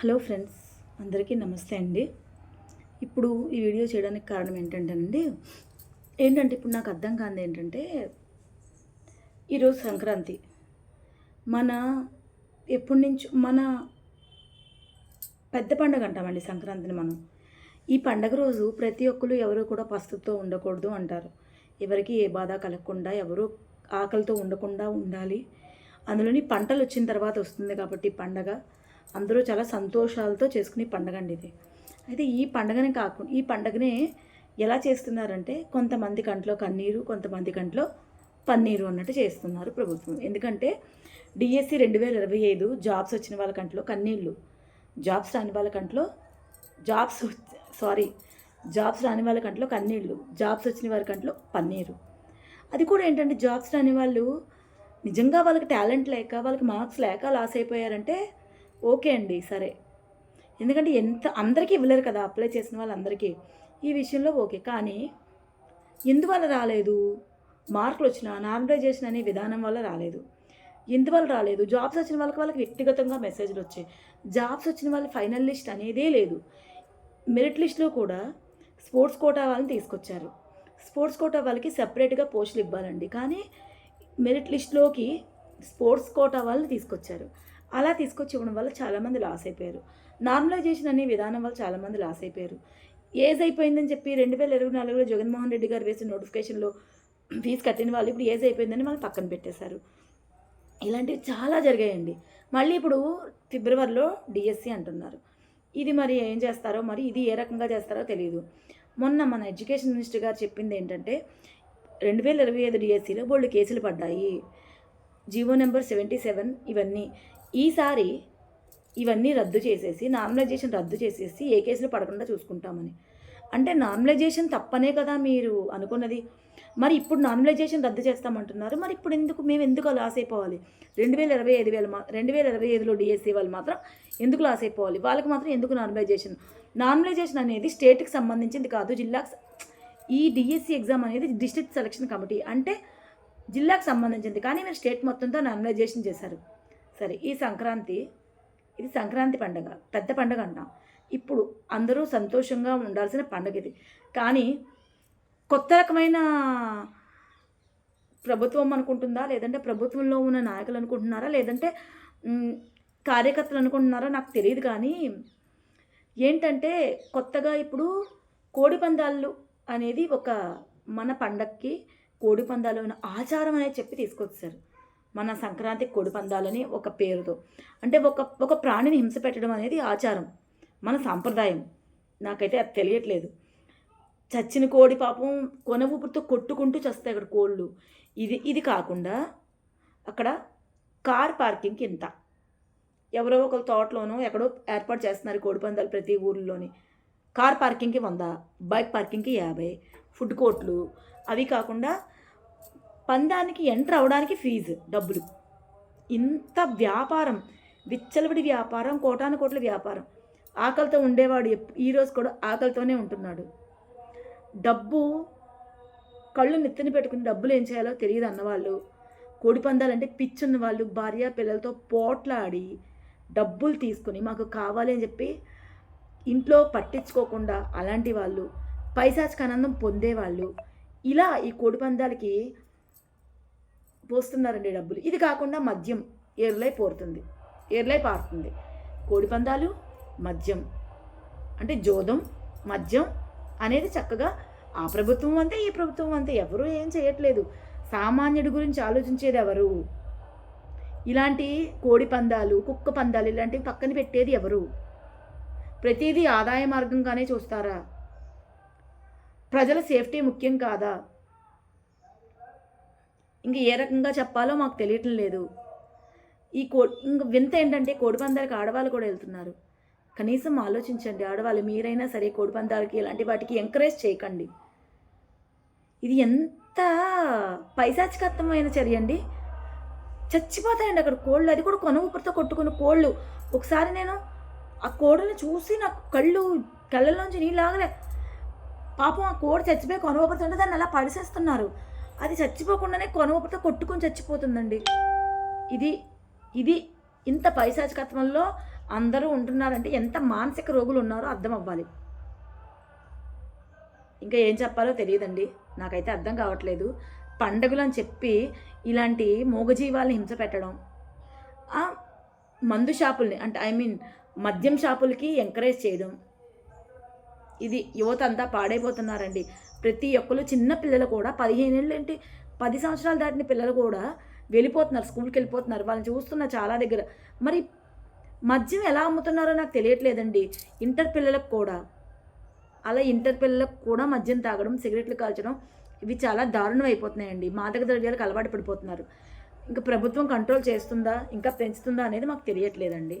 Hello friends అందరికీ నమస్తే అండి. ఇప్పుడు ఈ వీడియో చేయడానికి కారణం ఏంటంటేనండి ఏంటంటే ఇప్పుడు నాకు అర్థం కానిది ఏంటంటే ఈరోజు సంక్రాంతి. మన ఎప్పటి నుంచో మన పెద్ద పండుగ అంటామండి సంక్రాంతిని మనం. ఈ పండగ రోజు ప్రతి ఒక్కరు ఎవరు కూడా పస్తుతో ఉండకూడదు అంటారు. ఎవరికి ఏ బాధ కలగకుండా ఎవరు ఆకలితో ఉండకుండా ఉండాలి. అందులోని పంటలు వచ్చిన తర్వాత వస్తుంది కాబట్టి పండగ. అందరూ చాలా సంతోషాలతో చేసుకునే పండగ అండి ఇది. అయితే ఈ పండగనే కాకుండా ఈ పండగనే ఎలా చేస్తున్నారంటే కొంతమంది కంట్లో కన్నీరు కొంతమంది కంట్లో పన్నీరు అన్నట్టు చేస్తున్నారు ప్రభుత్వం. ఎందుకంటే డిఎస్సి రెండు వేల ఇరవై ఐదు జాబ్స్ వచ్చిన వాళ్ళ కంట్లో కన్నీళ్ళు జాబ్స్ రాని వాళ్ళ కంట్లో జాబ్స్ సారీ జాబ్స్ రాని వాళ్ళ కంట్లో కన్నీళ్ళు జాబ్స్ వచ్చిన వారి కంట్లో పన్నీరు. అది కూడా ఏంటంటే జాబ్స్ రాని వాళ్ళు నిజంగా వాళ్ళకి టాలెంట్ లేక వాళ్ళకి మార్క్స్ లేక లాస్ అయిపోయారంటే ఓకే అండి సరే. ఎందుకంటే ఎంత అందరికీ ఇవ్వలేరు కదా అప్లై చేసిన వాళ్ళందరికీ. ఈ విషయంలో ఓకే కానీ ఎందువల్ల రాలేదు? మార్కులు వచ్చిన నార్మలైజేషన్ అనే విధానం వల్ల రాలేదు. ఎందువల్ల రాలేదు? జాబ్స్ వచ్చిన వాళ్ళకి వాళ్ళకి వ్యక్తిగతంగా మెసేజ్లు వచ్చాయి. జాబ్స్ వచ్చిన వాళ్ళ ఫైనల్ లిస్ట్ అనేదే లేదు. మెరిట్ లిస్ట్లో కూడా స్పోర్ట్స్ కోటా వాళ్ళని తీసుకొచ్చారు. స్పోర్ట్స్ కోటా వాళ్ళకి సపరేట్గా పోస్టులు ఇవ్వాలండి. కానీ మెరిట్ లిస్ట్లోకి స్పోర్ట్స్ కోటా వాళ్ళని తీసుకొచ్చారు. అలా తీసుకొచ్చి ఇవ్వడం వల్ల చాలామంది లాస్ అయిపోయారు. నార్మలైజేషన్ అనే విధానం వల్ల చాలామంది లాస్ అయిపోయారు. ఏజ్ అయిపోయిందని చెప్పి రెండు వేల ఇరవై నాలుగులో జగన్మోహన్ రెడ్డి గారు వేసిన నోటిఫికేషన్లో ఫీజు కట్టిన వాళ్ళు ఇప్పుడు ఏజ్ అయిపోయిందని వాళ్ళు పక్కన పెట్టేశారు. ఇలాంటివి చాలా జరిగాయండి. మళ్ళీ ఇప్పుడు ఫిబ్రవరిలో డిఎస్సి అంటున్నారు. ఇది మరి ఏం చేస్తారో మరి ఇది ఏ రకంగా చేస్తారో తెలియదు మొన్న మన ఎడ్యుకేషన్ మినిస్టర్ గారు చెప్పింది ఏంటంటే రెండు వేల ఇరవై ఐదు డిఎస్సిలో బోల్డ్ కేసులు పడ్డాయి. జీవో నెంబర్ సెవెంటీ సెవెన్ ఇవన్నీ. ఈసారి ఇవన్నీ రద్దు చేసేసి నార్మలైజేషన్ రద్దు చేసేసి ఏ కేసులు పడకుండా చూసుకుంటామని. అంటే నార్మలైజేషన్ తప్పనే కదా మీరు అనుకున్నది. మరి ఇప్పుడు నార్మలైజేషన్ రద్దు చేస్తామంటున్నారు. మరి ఇప్పుడు ఎందుకు మేము ఎందుకు లాస్ అయిపోవాలి రెండు వేల ఇరవై ఐదు వేల మా రెండు వేల ఇరవై ఐదులో డిఎస్సీ వాళ్ళు మాత్రం ఎందుకు లాస్ అయిపోవాలి? వాళ్ళకి మాత్రం ఎందుకు నార్మలైజేషన్? నార్మలైజేషన్ అనేది స్టేట్కి సంబంధించింది కాదు జిల్లాకు ఈ డిఎస్సి ఎగ్జామ్ అనేది డిస్ట్రిక్ట్ సెలక్షన్ కమిటీ. అంటే జిల్లాకు సంబంధించింది. కానీ మీరు స్టేట్ మొత్తంతో నార్మలైజేషన్ చేశారు. సరే ఈ సంక్రాంతి ఇది సంక్రాంతి పండగ పెద్ద పండగ అంటాం. ఇప్పుడు అందరూ సంతోషంగా ఉండాల్సిన పండగ ఇది. కానీ కొత్త రకమైన ప్రభుత్వం అనుకుంటుందా? లేదంటే ప్రభుత్వంలో ఉన్న నాయకులు అనుకుంటున్నారా? లేదంటే కార్యకర్తలు అనుకుంటున్నారా? నాకు తెలియదు కానీ ఏంటంటే కొత్తగా ఇప్పుడు కోడి పందాలు అనేది ఒక మన పండక్కి కోడి పందాలు ఆచారం అనేది చెప్పి తీసుకొచ్చారు. మన సంక్రాంతి కోడి పందాలని ఒక పేరుతో. అంటే ఒక ఒక ప్రాణిని హింస పెట్టడం అనేది ఆచారం మన సాంప్రదాయం. నాకైతే అది తెలియట్లేదు. చచ్చిన కోడి పాపం కొన ఊపిరితో కొట్టుకుంటూ చస్తాయి అక్కడ కోళ్ళు. ఇది ఇది కాకుండా అక్కడ కార్ పార్కింగ్కి ఇంత. ఎవరో ఒక తోటలోనో ఎక్కడో ఏర్పాటు చేస్తున్నారు కోడిపందాలు ప్రతి ఊర్లోని. కార్ పార్కింగ్కి వంద బైక్ పార్కింగ్కి యాభై ఫుడ్ కోర్ట్లు. అవి కాకుండా పందానికి ఎంటర్ అవ్వడానికి ఫీజు డబ్బులు. ఇంత వ్యాపారం విచ్చలవిడి వ్యాపారం కోటాను కోట్ల వ్యాపారం. ఆకలితో ఉండేవాడు ఎప్- ఈరోజు కూడా ఆకలితోనే ఉంటున్నాడు. డబ్బు కళ్ళు నెత్తిన పెట్టుకుని డబ్బులు ఏం చేయాలో తెలియదు అన్నవాళ్ళు. కోడి పందాలంటే పిచ్చున్న వాళ్ళు భార్య పిల్లలతో పోట్లాడి డబ్బులు తీసుకుని మాకు కావాలి అని చెప్పి ఇంట్లో పట్టించుకోకుండా అలాంటి వాళ్ళు పైశాచిక ఆనందం పొందేవాళ్ళు. ఇలా ఈ కోడి పందాలకి పోస్తున్నారండి డబ్బులు. ఇది కాకుండా మద్యం ఏర్లై పోరుతుంది. ఏర్లై పారుతుంది. కోడి పందాలు మద్యం. అంటే జోదం మద్యం అనేది చక్కగా ఆ ప్రభుత్వం అంతే ఈ ప్రభుత్వం అంతే. ఎవరు ఏం చేయట్లేదు. సామాన్యుడి గురించి ఆలోచించేది ఎవరు? ఇలాంటి కోడి పందాలు కుక్క పందాలు ఇలాంటివి పక్కన పెట్టేది ఎవరు? ప్రతిదీ ఆదాయ మార్గంగానే చూస్తారా? ప్రజల సేఫ్టీ ముఖ్యం కాదా? ఇంక ఏ రకంగా చెప్పాలో మాకు తెలియటం లేదు. ఈ కో ఇంక వింత ఏంటంటే కోడి పందాలకి ఆడవాళ్ళు కూడా వెళ్తున్నారు. కనీసం ఆలోచించండి ఆడవాళ్ళు మీరైనా సరే కోడి పందాలకి ఇలాంటి వాటికి ఎంకరేజ్ చేయకండి. ఇది ఎంత పైశాచికత్వమైన చర్య అండి. చచ్చిపోతాయండి అక్కడ కోళ్ళు అది కూడా కొన ఊపిరితో కొట్టుకున్న కోళ్ళు. ఒకసారి నేను ఆ కోడల్ని చూసి నాకు కళ్ళు కళ్ళల్లోంచి నీళ్ళు ఆగలే. పాపం ఆ కోడి చచ్చిపోయి కొన ఊపిరితుంటే దాన్ని అలా పడిసేస్తున్నారు. అది చచ్చిపోకుండానే కొన కొట్టుకొని చచ్చిపోతుందండి. ఇది ఇది ఇంత పైశాచికత్వంలో అందరూ ఉంటున్నారంటే ఎంత మానసిక రోగులు ఉన్నారో అర్థం అవ్వాలి. ఇంకా ఏం చెప్పాలో తెలియదండి. నాకైతే అర్థం కావట్లేదు. పండగలు అని చెప్పి ఇలాంటి మూగజీవాల్ని హింస పెట్టడం. ఆ మందు షాపుల్ని అంటే ఐ మీన్ మద్యం షాపులకి ఎంకరేజ్ చేయడం. ఇది యువత అంతా పాడైపోతున్నారండి. ప్రతి ఒక్కరు చిన్న పిల్లలు కూడా పదిహేను ఏళ్ళు ఏంటి పది సంవత్సరాలు దాటిన పిల్లలు కూడా వెళ్ళిపోతున్నారు స్కూల్కి వెళ్ళిపోతున్నారు. వాళ్ళని చూస్తున్న చాలా దగ్గర. మరి మద్యం ఎలా అమ్ముతున్నారో నాకు తెలియట్లేదండి. ఇంటర్ పిల్లలకు కూడా అలా ఇంటర్ పిల్లలకు కూడా మద్యం తాగడం సిగరెట్లు కాల్చడం ఇవి చాలా దారుణం అయిపోతున్నాయండి. మాదక ద్రవ్యాలకు అలవాటు పడిపోతున్నారు. ఇంకా ప్రభుత్వం కంట్రోల్ చేస్తుందా ఇంకా పెంచుతుందా అనేది మాకు తెలియట్లేదండి.